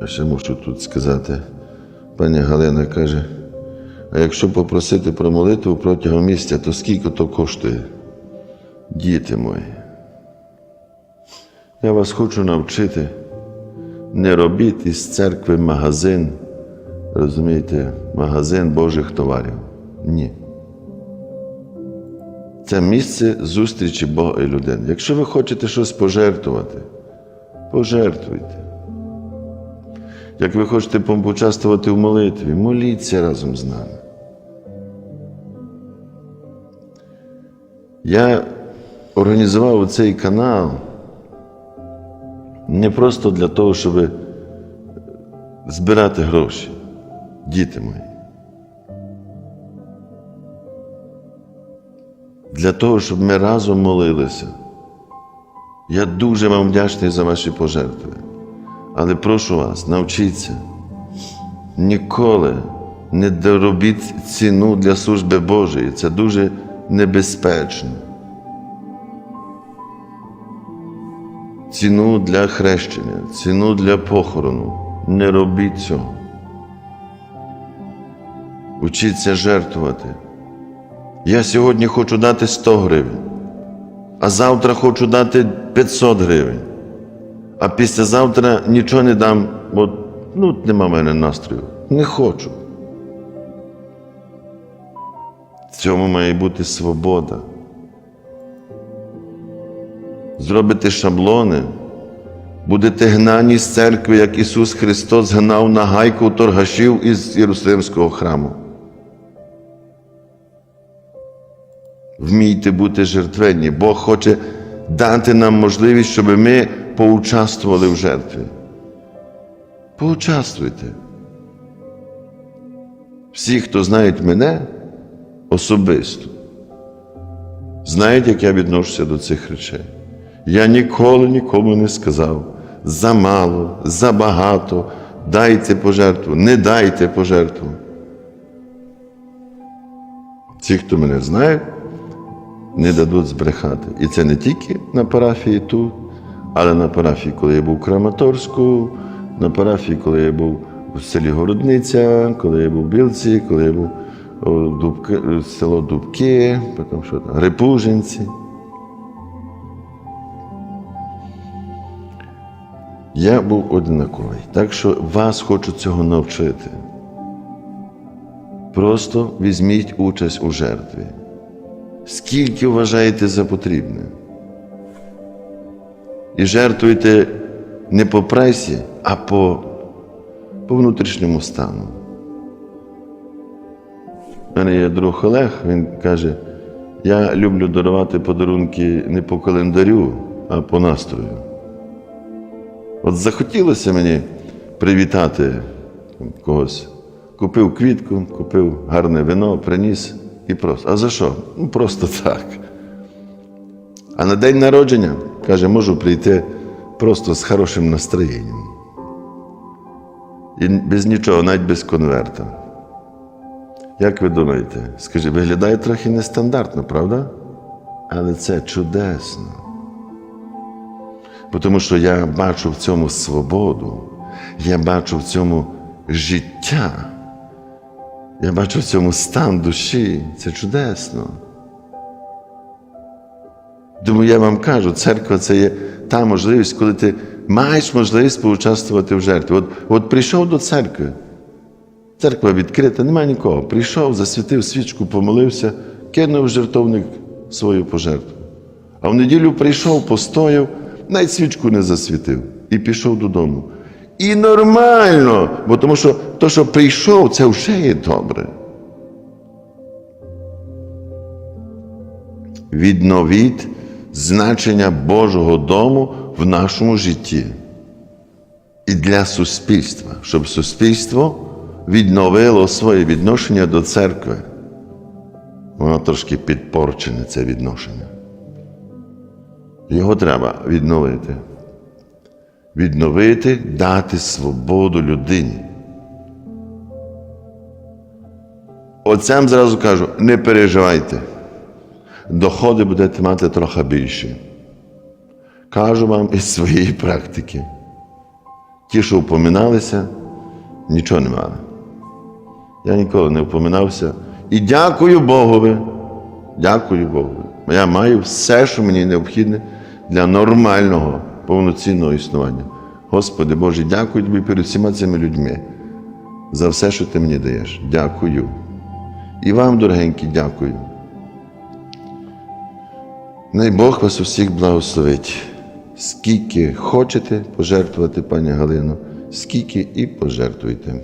Я ще мушу тут сказати. Пані Галина каже, а якщо попросити про молитву протягом місяця, то скільки то коштує? Діти мої. Я вас хочу навчити. Не робіть із церкви магазин, розумієте, магазин Божих товарів. Ні. Це місце зустрічі Бога і людини. Якщо ви хочете щось пожертвувати, пожертвуйте. Як ви хочете поучаствувати в молитві, моліться разом з нами. Я організував цей канал не просто для того, щоб збирати гроші, діти мої. Для того, щоб ми разом молилися. Я дуже вам вдячний за ваші пожертви. Але прошу вас, навчіться. Ніколи не доробіть ціну для служби Божої. Це дуже небезпечно. Ціну для хрещення, ціну для похорону. Не робіть цього. Учіться жертвувати. Я сьогодні хочу дати 100 гривень, а завтра хочу дати 500 гривень, а післязавтра нічого не дам, бо ну, нема в мене настрою. Не хочу. В цьому має бути свобода. Зробите шаблони, будете гнані з церкви, як Ісус Христос гнав на гайку торгашів із Єрусалимського храму. Вмійте бути жертвенні. Бог хоче дати нам можливість, щоб ми поучаствували в жертві. Поучаствуйте. Всі, хто знають мене особисто, знають, як я відношуся до цих речей. Я ніколи нікому не сказав замало, забагато, дайте пожертву, не дайте пожертву. Ті, хто мене знає, не дадуть збрехати. І це не тільки на парафії тут, але на парафії, коли я був в Краматорську, на парафії, коли я був у селі Городниця, коли я був в Білці, коли я був Дубки, село Дубки, потім що там, Репужинці. Я був одинаковий. Так що вас хочу цього навчити. Просто візьміть участь у жертві. Скільки вважаєте за потрібне? І жертвуйте не по прайсі, а по, по внутрішньому стану. У мене є друг Олег, він каже: я люблю дарувати подарунки не по календарю, а по настрою. От захотілося мені привітати когось. Купив квітку, купив гарне вино, приніс і просто. А за що? Ну просто так. А на день народження, каже, можу прийти просто з хорошим настроєнням. І без нічого, навіть без конверта. Як ви думаєте? Скажіть, виглядає трохи нестандартно, правда? Але це чудесно. Тому що я бачу в цьому свободу, я бачу в цьому життя, я бачу в цьому стан душі. Це чудесно. Тому я вам кажу, церква це є та можливість, коли ти маєш можливість поучаствувати в жертві. От, от прийшов до церкви, церква відкрита, немає нікого. Прийшов, засвітив свічку, помолився, кинув жертовник свою пожертву. А в неділю прийшов, постояв, навіть свічку не засвітив і пішов додому. І нормально, бо тому що то, що прийшов, це вже є добре. Відновіть значення Божого дому в нашому житті і для суспільства, щоб суспільство відновило своє відношення до церкви. Воно трошки підпорчене, це відношення. Його треба відновити. Відновити, дати свободу людині. Отцям зразу кажу, не переживайте. Доходи будете мати трохи більші. Кажу вам із своєї практики. Ті, що впоминалися, нічого не мали. Я ніколи не впоминався. І дякую Богові. Дякую Богові. Я маю все, що мені необхідне для нормального, повноцінного існування. Господи Боже, дякую тобі перед всіма цими людьми за все, що ти мені даєш. Дякую. І вам, дорогенькі, дякую. Най Бог вас усіх благословить. Скільки хочете пожертвувати, пані Галино, скільки і пожертвуйте.